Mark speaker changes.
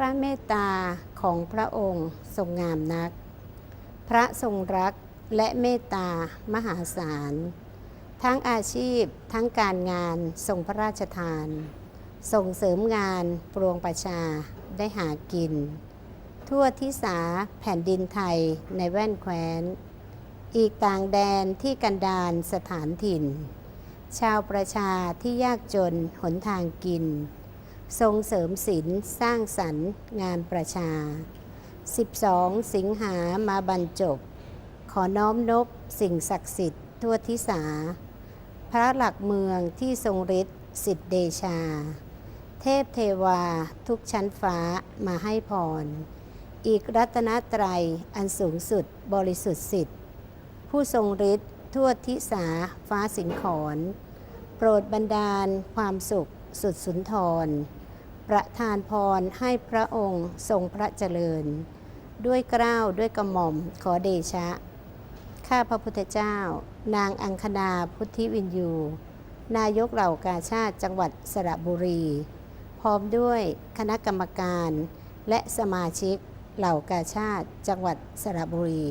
Speaker 1: พระเมตตาของพระองค์ทรงงามนัก พระทรงรักและเมตตามหาศาล ทั้งอาชีพทั้งการงานทรงพระราชทาน ส่งเสริมงานปวงประชาได้หากิน ทั่วทิศาแผ่นดินไทยในแว่นแคว้น อีกต่างแดนที่กันดานสถานถิ่น ชาวประชาที่ยากจนหนทางกิน ทรงเสริมศิลสร้างสรรค์งานประชา 12 สิงหามาบรรจบ ขอน้อมนบสิ่งศักดิ์สิทธิ์ทั่วทิศา พระหลักเมืองที่ทรงฤทธิ์สิทธิเดชา เทพเทวาทุกชั้นฟ้ามาให้พร อีกรัตนตรัยอันสูงสุดบริสุทธิ์สิทธิ์ผู้ทรงฤทธิ์ทั่วทิสาฟ้าสิงขร โปรดบันดาลความสุขสุดสุนทร ประทานพรให้พระองค์ทรงพระเจริญ ด้วยเกล้าวด้วยกระหม่อมขอเดชะ ข้าพระพุทธเจ้า นางอังคณาพุทธิวินยู นายกเหล่ากาชาติจังหวัดสระบุรี พร้อมด้วยคณะกรรมการ และสมาชิกเหล่ากาชาติจังหวัดสระบุรี